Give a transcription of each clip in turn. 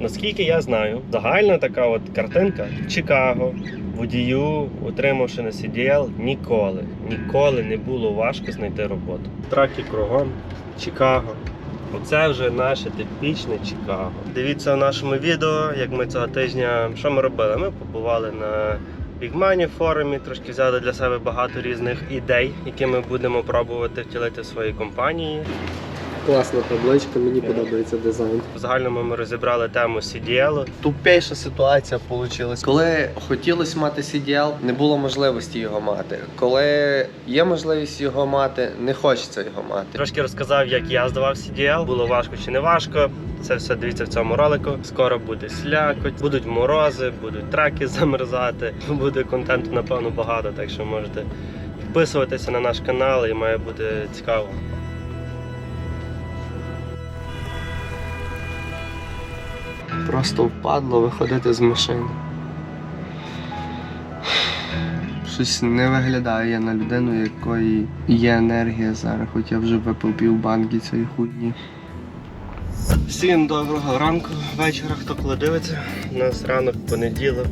Наскільки я знаю, загальна така от картинка в Чикаго, водію, отримавши на CDL, ніколи, ніколи не було важко знайти роботу. Траки кругом, Чикаго. Оце вже наше типічне Чикаго. Дивіться в нашому відео, як ми цього тижня, що ми робили? Ми побували на Бігмані форумі, трошки взяли для себе багато різних ідей, які ми будемо пробувати втілити в своїй компанії. Класна табличка, мені подобається дизайн. В загальному ми розібрали тему CDL. Тупейша ситуація вийшла. Коли хотілося мати CDL, не було можливості його мати. Коли є можливість його мати, не хочеться його мати. Трошки розказав, як я здавав CDL. Було важко чи не важко. Це все дивіться в цьому ролику. Скоро буде слякоть, будуть морози, будуть траки замерзати. Буде контенту, напевно, багато, так що можете підписуватися на наш канал і має бути цікаво. Просто впадло виходити з машини. Щось не виглядає на людину, якої є енергія зараз, хоч я вже випив пів банки цієї хуйні. Всім доброго ранку, вечора, хто коли дивиться. У нас ранок, понеділок,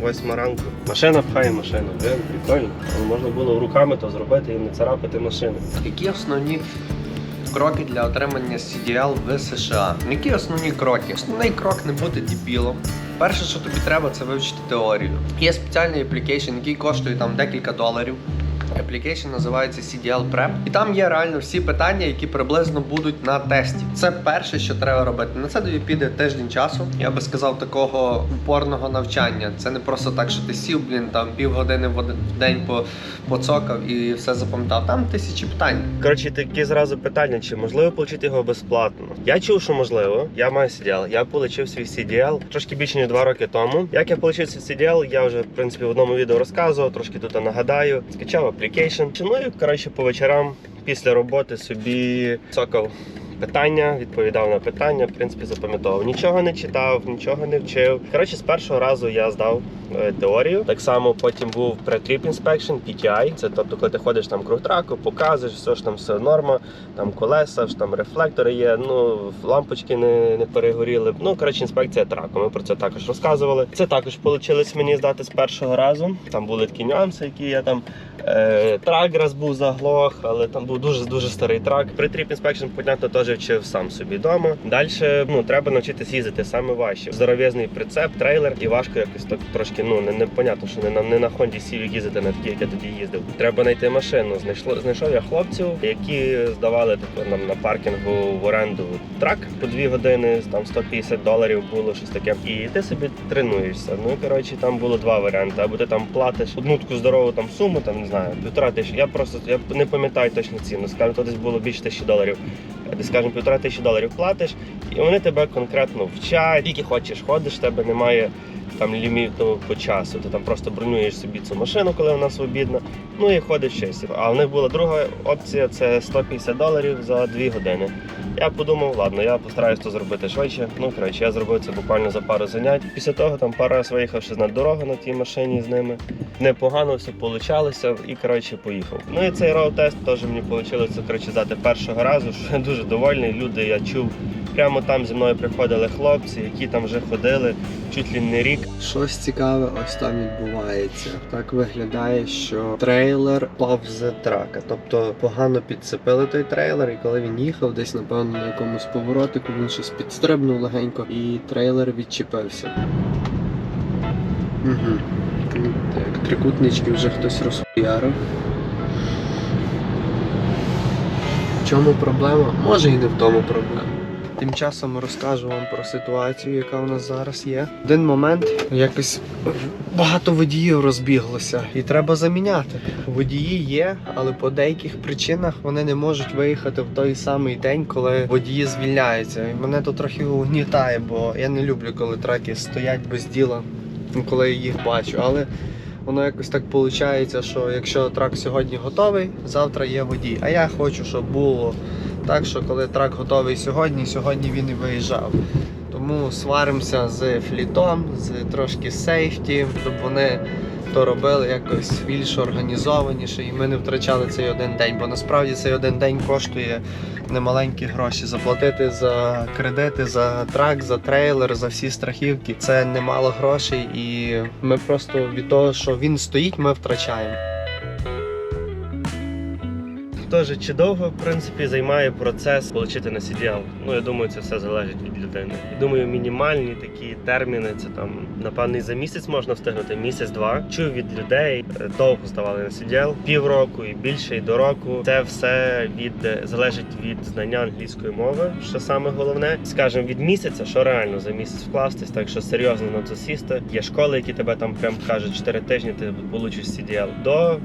восьма ранку. Машина пхає машину. Прикольно. Можна було руками то зробити і не царапати машину. Які основні кроки для отримання CDL в США? Які основні кроки? Основний крок не бути дебілом. Перше, що тобі треба, це вивчити теорію. Є спеціальний аплікейшн, який коштує там декілька доларів. Аплікейшн називається CDL Prep. І там є реально всі питання, які приблизно будуть на тесті. Це перше, що треба робити. На це тобі піде тиждень часу. Я би сказав, такого упорного навчання. Це не просто так, що ти сів, блін, там півгодини в в день по, поцокав і все запам'ятав. Там тисячі питань. Коротше, такі зразу питання, чи можливо отримати його безплатно. Я чув, що можливо. Я маю CDL. Я отримав свій CDL трошки більше ніж два роки тому. Як я отримав свій CDL, я вже в принципі в одному відео розказував, трошки тут нагадаю. Скачав аплікейшн. Ну і коротше по вечорам після роботи собі цокав. Питання, відповідав на питання, в принципі, запам'ятовував. Нічого не читав, нічого не вчив. Коротше, з першого разу я здав е, теорію. Так само потім був pre-trip inspection, PTI. Це тобто, коли ти ходиш там круг траку, показуєш, все ж там все норма, там колеса, ж там рефлектори є, ну лампочки не, не перегоріли. Ну коротше, інспекція траку. Ми про це також розказували. Це також вийшло мені здати з першого разу. Там були такі нюанси, які я там. Е, трак раз був заглох, але там був дуже дуже старий трак. При тріп інспекшн, понятно, теж вчив сам собі вдома. Далі ну треба навчитися їздити саме важче. Здоров'язний прицеп, трейлер, і важко якось так трошки. Ну не, не що не на не на Honda Civic їздити на такій, як я тоді їздив. Треба знайти машину. Знайшло знайшов я хлопців, які здавали тако, нам на паркінгу в оренду трак по дві години. Там 150 доларів було щось таке. І ти собі тренуєшся. Ну і коротше, там було два варіанти. Або ти там платиш одну таку здорову там суму, там не знаю, півтора тисячі. Я просто я не пам'ятаю точно ціну. Скажімо, то десь було більше тисячі доларів. Десь скажімо, півтора тисячі доларів платиш, і вони тебе конкретно вчать, тільки хочеш ходиш, тебе немає там ліміту по часу. Ти там просто бронюєш собі цю машину, коли вона свобідна. Ну і ходиш щось. А в них була друга опція це 150 доларів за 2 години. Я подумав, ладно, я постараюсь то зробити швидше. Ну коротше, я зробив це буквально за пару занять. Після того там пару раз виїхав ще на дорогу на тій машині з ними. Непогано все получалося і коротше поїхав. Ну і цей роуд-тест теж мені вийшло коротше здати першого разу. Що я дуже довольний. Люди я чув. Прямо там зі мною приходили хлопці, які там вже ходили чуть ли не рік. Щось цікаве ось там відбувається. Так виглядає, що трейлер впав з трака. Тобто погано підцепили той трейлер, і коли він їхав, десь напевно на якомусь поворотику він щось підстрибнув легенько, і трейлер відчепився. Угу. Так, трикутнички вже хтось розхуярив. В чому проблема? Може і не в тому проблема. Тим часом розкажу вам про ситуацію, яка у нас зараз є. Один момент якось багато водіїв розбіглося, і треба заміняти. Водії є, але по деяких причинах вони не можуть виїхати в той самий день, коли водії звільняються. І мене то трохи угнітає, бо я не люблю, коли траки стоять без діла, коли я їх бачу. Але воно якось так виходить, що якщо трак сьогодні готовий, завтра є водій. А я хочу, щоб було так, що коли трак готовий сьогодні, сьогодні він і виїжджав. Тому сваримося з флітом, з трошки сейфті, щоб вони то робили якось більш організованіше, і ми не втрачали цей один день. Бо насправді цей один день коштує немаленькі гроші. Заплатити за кредити, за трак, за трейлер, за всі страхівки. Це немало грошей, і ми просто від того, що він стоїть, ми втрачаємо. Теж чи довго, в принципі, займає процес отримати на CDL? Ну, я думаю, це все залежить від людини. Я думаю, мінімальні такі терміни, це там, напевно, і за місяць можна встигнути, місяць-два. Чую від людей, е, довго ставали на CDL, півроку і більше, і до року. Це все від залежить від знання англійської мови, що саме головне. Скажімо, від місяця, що реально за місяць вкластись, так що серйозно на це сісти. Є школи, які тебе там прям кажуть, 4 тижні ти получиш CDL. До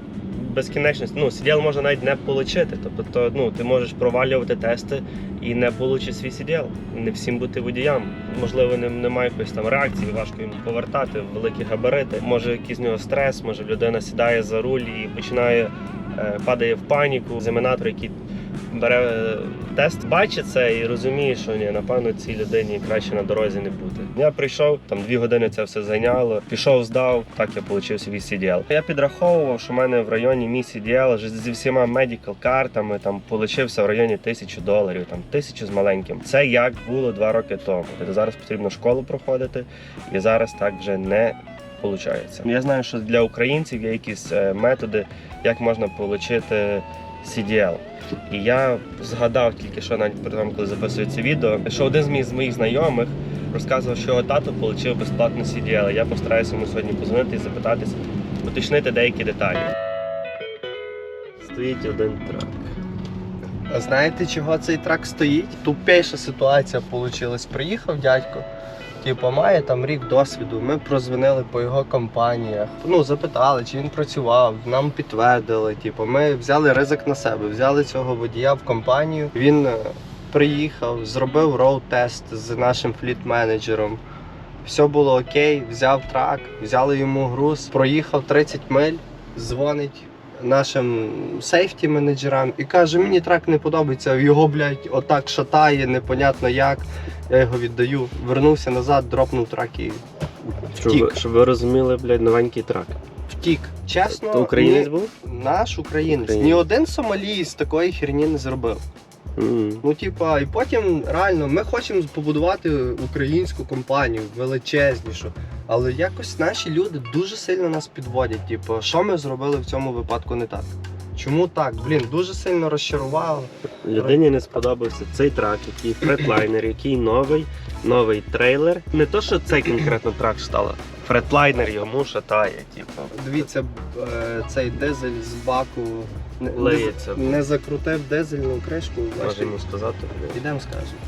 безкінечності. Ну, CDL можна навіть не отримати. Тобто, то, ну, ти можеш провалювати тести і не отримати свій CDL. Не всім бути водіям. Можливо, не, немає якоїсь там реакції, важко йому повертати, великі габарити. Може, якийсь нього стрес, може людина сідає за руль і починає е, падає в паніку. Замінатор, який бере е, тест, бачить це і розуміє, що ні, напевно, цій людині краще на дорозі не бути. Я прийшов, там дві години це все зайняло. Пішов, здав, так я отримав свій CDL. Я підраховував, що в мене в районі мій CDL зі всіма медикал картами там получився в районі тисячі доларів, там тисячу з маленьким. Це як було два роки тому. Тобто зараз потрібно школу проходити, і зараз так вже не. Получається. Я знаю, що для українців є якісь е, методи, як можна отримати CDL. І я згадав тільки що навіть при тому, коли записую це відео, що один з моїх, знайомих розказував, що його тато отримав безплатно CDL. Я постараюся йому сьогодні позвонити і запитатись, уточнити деякі деталі. Стоїть один трак. А знаєте, чого цей трак стоїть? Тупейша ситуація вийшла. Приїхав дядько, типу, має там рік досвіду. Ми прозвонили по його компаніях. Ну, запитали, чи він працював. Нам підтвердили. Типу, ми взяли ризик на себе, взяли цього водія в компанію. Він е, приїхав, зробив роуд-тест з нашим фліт-менеджером. Все було окей, взяв трак, взяли йому груз, проїхав 30 миль, дзвонить нашим сейфті менеджерам і каже: мені трак не подобається, його, блядь, отак шатає, непонятно як. Я його віддаю. Вернувся назад, дропнув трак і Щоб, ви- втік. щоб ви розуміли, блядь, новенький трак. Втік. Чесно, То українець ні- був? наш українець. Українець. Ні один сомалієць такої херні не зробив. М. Ну, типа, і потім реально ми хочемо побудувати українську компанію величезнішу. Але якось наші люди дуже сильно нас підводять. Типу, що ми зробили в цьому випадку не так? Чому так? Блін, дуже сильно розчарувало. Людині не сподобався цей трак, який фретлайнер, який новий, новий трейлер. Не то, що цей конкретно трак стало. Фретлайнер йому шатає, типу. Дивіться, е, цей дизель з баку не, не, не закрутив дизельну кришку. Можемо сказати. Ідемо скажемо.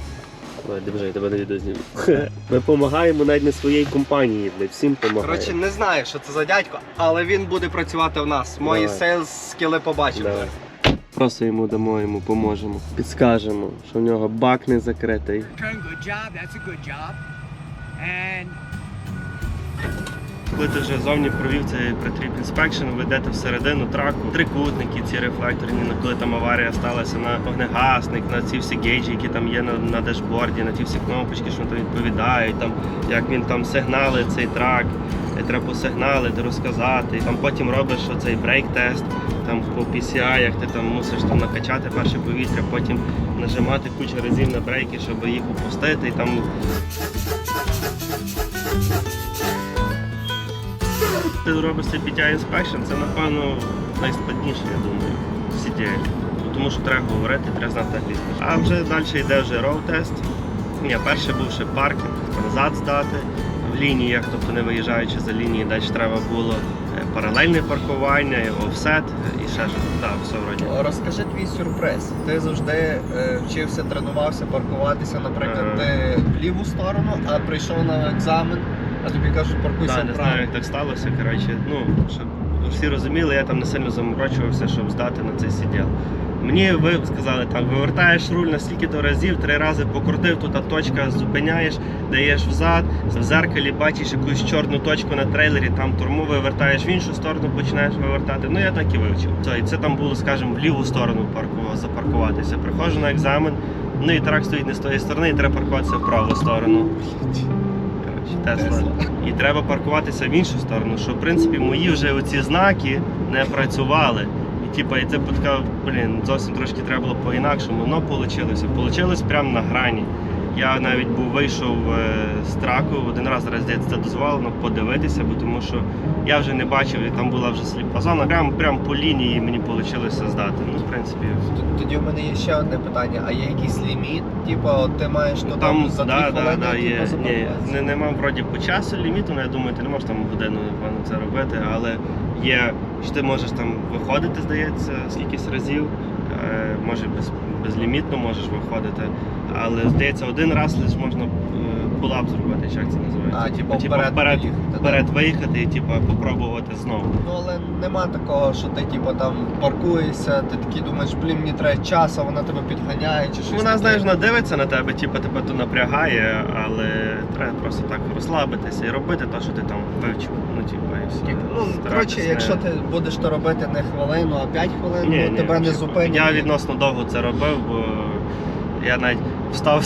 Давай, де я тебе на відео зніму. Ми допомагаємо навіть не своїй компанії, блядь, всім допомагаємо. Коротше, не знаю, що це за дядько, але він буде працювати в нас. Мої Давай. сейлс скіли побачимо. Давай. Просто йому дамо, йому поможемо. Підскажемо, що в нього бак не закритий. Good job. That's a good job. And Коли ти вже зовні провів цей претріп інспекшн, ви йдете всередину траку, трикутники, ці рефлекторні, коли там аварія сталася на вогнегасник, на ці всі гейджі, які там є на, на дашборді, на ті всі кнопочки, що там відповідають, там як він там сигнали цей трак, е, треба посигналити, розказати. Там потім робиш оцей брейк-тест, там по PCI, як ти там мусиш там накачати перше повітря, потім нажимати кучу разів на брейки, щоб їх опустити. І там ти робиш цей PTI Inspection, це напевно найскладніше, я думаю, в CDL. Тому що треба говорити, треба знати англійську. А вже далі йде вже road тест. Ні, перше був ще паркінг, назад здати в лініях, тобто не виїжджаючи за лінії, далі треба було е, паралельне паркування, офсет і ще щось. Так, все вроді. Розкажи твій сюрприз. Ти завжди е, вчився, тренувався паркуватися, наприклад, Ага. ти в ліву сторону, а прийшов на екзамен, а тобі кажуть, паркуйся Так, не вправо. знаю, як так сталося. Коротше, ну, щоб всі розуміли, я там не сильно заморочувався, щоб здати на цей сиділ. Мені ви сказали, там вивертаєш руль на стільки-то разів, три рази покрутив, тут точка зупиняєш, даєш взад, в зеркалі бачиш якусь чорну точку на трейлері, там турму вивертаєш в іншу сторону, починаєш вивертати. Ну я так і вивчив. Це, і це там було, скажімо, в ліву сторону парку, запаркуватися. Приходжу на екзамен, ну і трак стоїть не з тої сторони, і треба паркуватися в праву сторону. Коротше, Тесла. і треба паркуватися в іншу сторону. Що в принципі мої вже оці знаки не працювали. І типа, і це така, блін, зовсім трошки треба було по-інакшому. Воно вийшло. Получилось прямо на грані. Я навіть був вийшов е, з траку, один раз це дозволено подивитися, бо тому що я вже не бачив, і там була вже сліпа зона. Прямо прям по лінії мені вийшло здати. Ну, в принципі, Тоді в мене є ще одне питання: а є якийсь ліміт? Типу, ти маєш то там, там за дві да, да, хвилини да, є. Ні, не, нема вроді по часу ліміту, ну я думаю, ти не можеш там годину напевно це робити, але є, що ти можеш там виходити, здається, скількись разів. Е, може без, безлімітно можеш виходити. Але здається, один раз лише можна е, пулап зробити, як це називається. А, типу, типу, вперед вперед, поїхати, да? вперед виїхати і типу, попробувати знову. Ну але нема такого, що ти типу там паркуєшся, ти такий думаєш, блін, мені треба час, а вона тебе підганяє чи щось. Вона, таке. знаєш, вона дивиться на тебе, типу, тебе то напрягає, але треба просто так розслабитися і робити те, що ти там вивчив. Ну, типу, і все. Ну, коротше, якщо ти будеш то робити не хвилину, а 5 хвилин, Ні, ну, ні, тебе не типу, зупинять. Я відносно довго це робив, бо я навіть встав,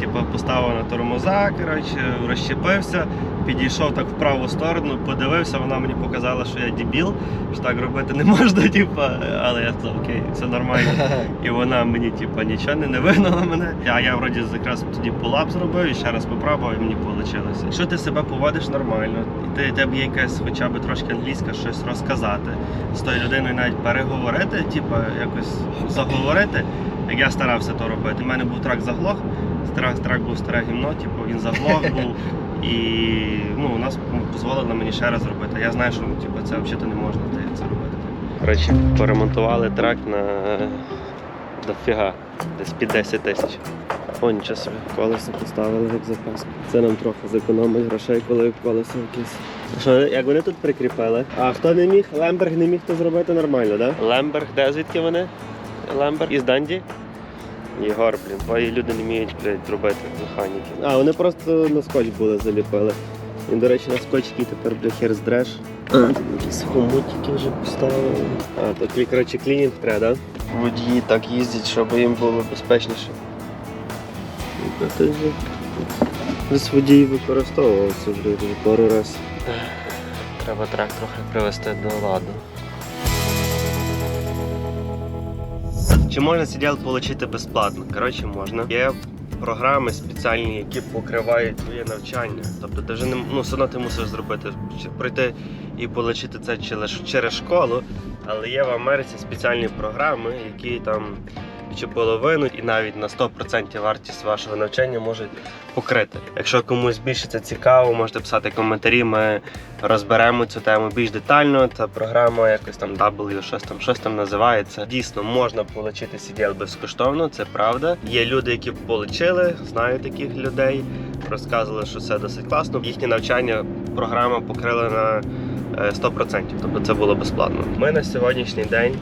типу, поставив на тормоза, коротше, розщепився, підійшов так в праву сторону, подивився, вона мені показала, що я дебіл, що так робити не можна, типу, але я сказав, окей, все нормально. І вона мені, типу, нічого не, не вигнала мене. А я вроді якраз тоді пулап зробив і ще раз попробував, і мені вийшло. Якщо ти себе поводиш нормально, і ти тебе є якась хоча б трошки англійська щось розказати, з тою людиною навіть переговорити, типу, якось заговорити, як я старався то робити. У мене був трак заглох, трак, трак був старе гімно, типу, він заглох був. І ну, нас дозволили мені ще раз робити. Я знаю, що типу, це взагалі не можна це робити. Коротше, поремонтували трак на дофіга, десь під 10 тисяч. О, нічого собі, колесо поставили як запас. Це нам трохи зекономить грошей, коли колесо якесь. Що, як вони тут прикріпили? А хто не міг? Лемберг не міг то зробити нормально, так? Да? Лемберг, де звідки вони? Лемберг із Данді? Єгор, блін, твої люди не вміють блядь, робити механіки. А, вони просто на скотч були заліпили. Він, до речі, на скотч який тепер бля, хер здреш. А, тут якісь хомутики вже поставили. А, то клі- коротше, клінінг треба, так? Да? Водії так їздять, щоб їм було безпечніше. Десь водій використовував це вже пару раз. Треба трак трохи привести до ладу. Чи можна CDL отримати безплатно? Коротше, можна. Є програми спеціальні, які покривають твоє навчання. Тобто ти вже не ну, все одно ти мусиш зробити, чи пройти і отримати це через школу. Але є в Америці спеціальні програми, які там чи половину, і навіть на 100% вартість вашого навчання можуть покрити. Якщо комусь більше це цікаво, можете писати коментарі. Ми розберемо цю тему більш детально. Та програма якось там W, щось там, щось там називається. Дійсно, можна отримати CDL безкоштовно, це правда. Є люди, які отримали, знаю таких людей. Розказували, що це досить класно. Їхнє навчання програма покрила на е, 100%, тобто це було безплатно. Ми на сьогоднішній день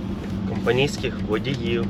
компанійських водіїв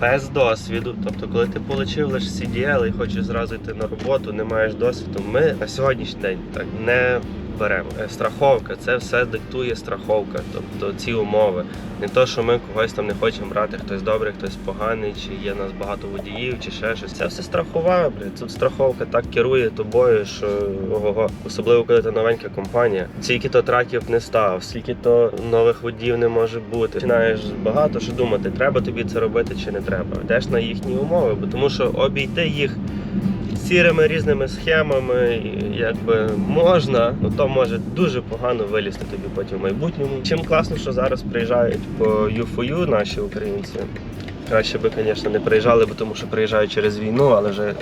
без досвіду, тобто, коли ти отримав лише CDL і хочеш зразу йти на роботу, не маєш досвіду, ми на сьогоднішній день так не беремо. Е, Страховка, це все диктує страховка, тобто ці умови. Не то, що ми когось там не хочемо брати, хтось добрий, хтось поганий, чи є нас багато водіїв, чи ще щось. Це все страхова, блядь. Тут страховка так керує тобою, що ого-го. Особливо, коли ти новенька компанія. Скільки то траків не став, скільки то нових водіїв не може бути. Починаєш багато що думати, треба тобі це робити чи не треба. Йдеш на їхні умови, бо тому що обійти їх сірими різними схемами, якби можна, ну то може дуже погано вилізти тобі потім в майбутньому. Чим класно, що зараз приїжджають по UFOU наші українці. Краще би, звісно, не приїжджали, бо тому що приїжджають через війну, але вже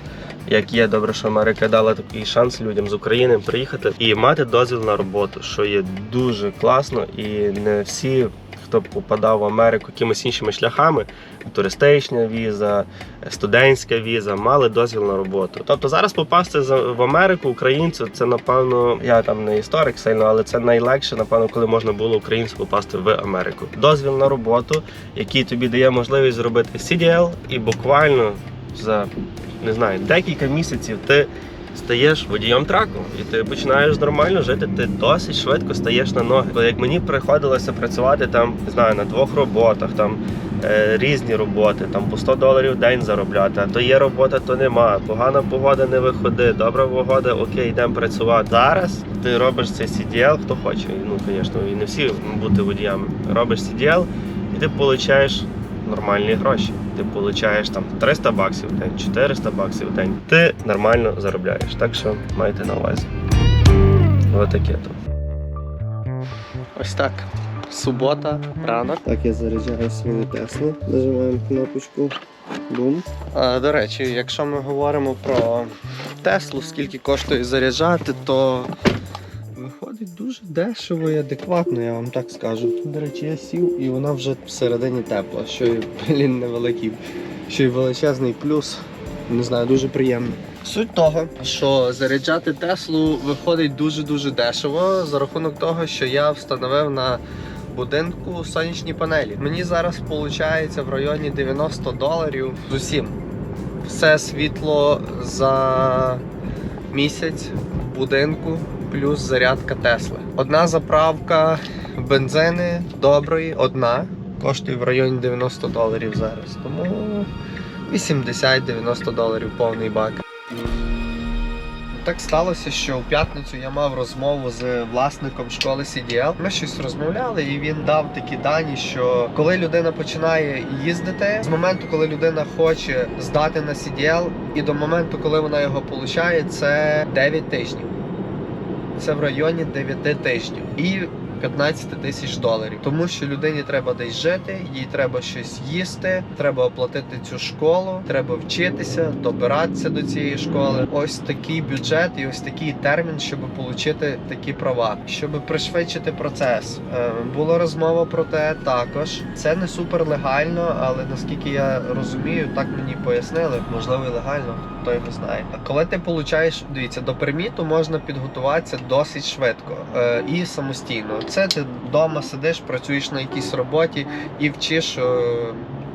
як є, добре, що Америка дала такий шанс людям з України приїхати і мати дозвіл на роботу, що є дуже класно, і не всі, хто попадав в Америку якимись іншими шляхами, туристична віза, студентська віза, мали дозвіл на роботу. Тобто зараз попасти в Америку українцю, це напевно, я там не історик сильно, але це найлегше, напевно, коли можна було українцю попасти в Америку. Дозвіл на роботу, який тобі дає можливість зробити CDL, і буквально за не знаю, декілька місяців ти стаєш водієм траку, і ти починаєш нормально жити. Ти досить швидко стаєш на ноги. Як мені приходилося працювати там, не знаю, на двох роботах, там е, різні роботи, там по 100 доларів в день заробляти. А то є робота, то нема. Погана погода не виходи, добра погода, окей, йдемо працювати. Зараз ти робиш цей CDL, хто хоче. Ну, звісно, і не всі бути водіями. Робиш CDL і ти отримуєш нормальні гроші. Ти получаєш там 300 баксів в день, 400 баксів в день. Ти нормально заробляєш. Так що майте на увазі. Отаке то. Ось так. Субота, ранок. Так я заряджаю свою Теслу. Нажимаємо кнопочку. Бум. А, до речі, якщо ми говоримо про Теслу, скільки коштує заряджати, то дуже дешево і адекватно, я вам так скажу. До речі, я сів і вона вже всередині тепла, що і блін, невеликий, що й величезний плюс. Не знаю, дуже приємно. Суть того, що заряджати Теслу виходить дуже-дуже дешево за рахунок того, що я встановив на будинку сонячні панелі. Мені зараз виходить в районі 90 доларів з усім. Все світло за місяць в будинку, плюс зарядка Тесли. Одна заправка бензини доброї, одна, коштує в районі 90 доларів зараз. Тому 80-90 доларів повний бак. Так сталося, що в п'ятницю я мав розмову з власником школи CDL. Ми щось розмовляли, і він дав такі дані, що коли людина починає їздити, з моменту, коли людина хоче здати на CDL, і до моменту, коли вона його получає, це 9 тижнів. Це в районі 9 тижнів. І 15 тисяч доларів, тому що людині треба десь жити, їй треба щось їсти, треба оплатити цю школу, треба вчитися, добиратися до цієї школи. Ось такий бюджет і ось такий термін, щоб отримати такі права, щоб пришвидшити процес. Е, Була розмова про те також. Це не супер легально, але наскільки я розумію, так мені пояснили. Можливо, і легально, хто його знає. Коли ти получаєш, дивіться, до перміту можна підготуватися досить швидко е, і самостійно. Це ти вдома сидиш, працюєш на якійсь роботі і вчиш. е,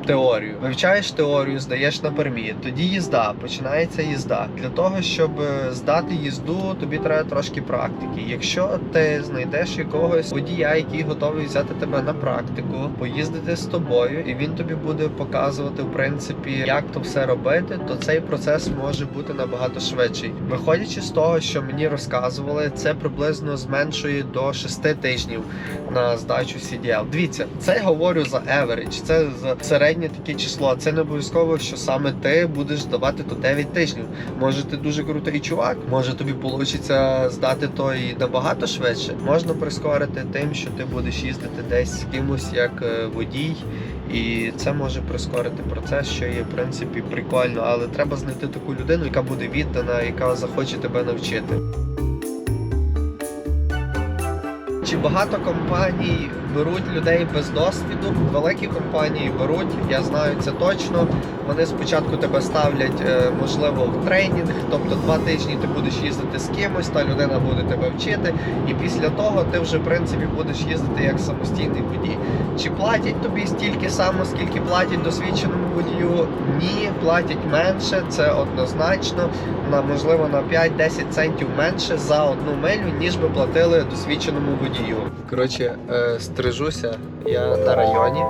Теорію вивчаєш теорію, здаєш на пермі. Тоді їзда, починається їзда. Для того, щоб е, здати їзду, тобі треба трошки практики. Якщо ти знайдеш якогось водія, який готовий взяти тебе на практику, поїздити з тобою, і він тобі буде показувати, в принципі, як то все робити, то цей процес може бути набагато швидший. Виходячи з того, що мені розказували, це приблизно зменшує до 6 тижнів на здачу CDL. Дивіться, це я говорю за average, це за середнє таке число. Це не обов'язково, що саме ти будеш здавати то 9 тижнів. Може, ти дуже крутий чувак, може тобі вийде здати то і набагато швидше. Можна прискорити тим, що ти будеш їздити десь з кимось як е, водій. І це може прискорити процес, що є в принципі прикольно, але треба знайти таку людину, яка буде віддана, яка захоче тебе навчити. Чи багато компаній беруть людей без досвіду? Великі компанії беруть, я знаю це точно. Вони спочатку тебе ставлять, е, можливо, в тренінг, тобто два тижні ти будеш їздити з кимось, та людина буде тебе вчити, і після того ти вже в принципі будеш їздити як самостійний водій. Чи платять тобі стільки само, скільки платять досвідченому водію? Ні, платять менше, це однозначно. На можливо на 5-10 центів менше за одну милю, ніж би платили досвідченому водію. Коротше, е, стрижуся я на районі,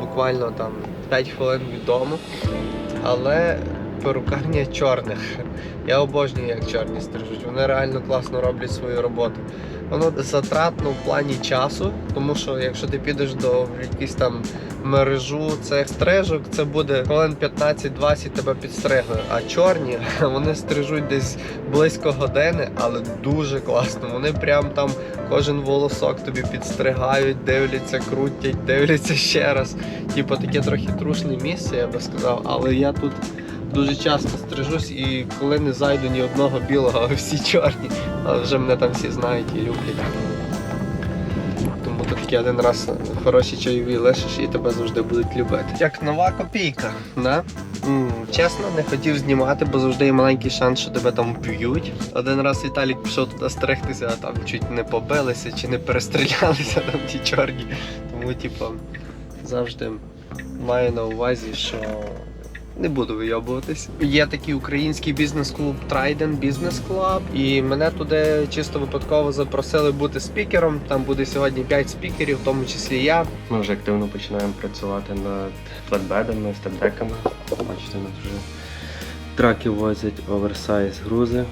буквально там 5 хвилин від дому, але перукарня чорних. Я обожнюю, як чорні стрижуть. Вони реально класно роблять свою роботу. Воно затратно в плані часу, тому що якщо ти підеш до якісь там мережу цих стрижок, це буде хвилин 15-20 тебе підстригли. А чорні вони стрижуть десь близько години, але дуже класно. Вони прям там кожен волосок тобі підстригають, дивляться, крутять, дивляться ще раз. Типу таке трохи трушне місце, я би сказав, але я тут. Дуже часто стрижусь і коли не зайду ні одного білого, а всі чорні. Але вже мене там всі знають і люблять. Тому тут такий один раз хороші чайові лишиш і тебе завжди будуть любити. Як нова копійка. Да? Чесно, не хотів знімати, бо завжди є маленький шанс, що тебе там вб'ють. Один раз Віталік пішов туди стригтися, а там чуть не побилися чи не перестрілялися там ті чорні. Тому, типу, завжди маю на увазі, що Не буду вийобуватись. Є такий український бізнес-клуб Trident Business Club, і мене туди чисто випадково запросили бути спікером. Там буде сьогодні 5 спікерів, в тому числі я. Ми вже активно починаємо працювати над флетбедами, степдеками. Бачите, у нас вже траки возять оверсайз грузи,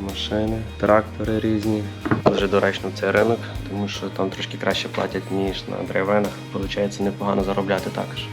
машини, трактори різні. Дуже доречно цей ринок, тому що там трошки краще платять, ніж на драйвенах. Получається непогано заробляти також.